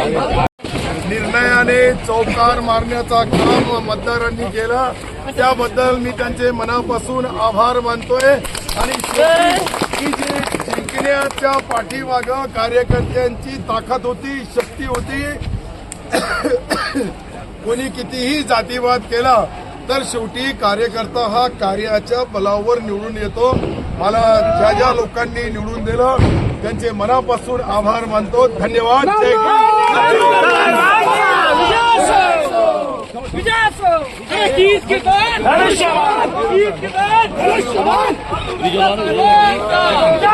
Gracias. निर्णयाने चौकार मारण्याचा काम मतदारांनी केला. त्याबद्दल मी त्यांचे मनापासून आभार मानतोय. आणि ही जी जिंकण्याच्या पाठीमाग कार्यकर्त्यांची ताकद होती शक्ती होती कोणी कितीही जातीवाद केला तर शेवटी कार्यकर्ता हा कार्याच्या बलावर निवडून येतो. मला ज्या ज्या लोकांनी निवडून दिलं त्यांचे मनापासून आभार मानतो. धन्यवाद. Insgebannt! Insgebannt! Insgebannt! Insgebannt!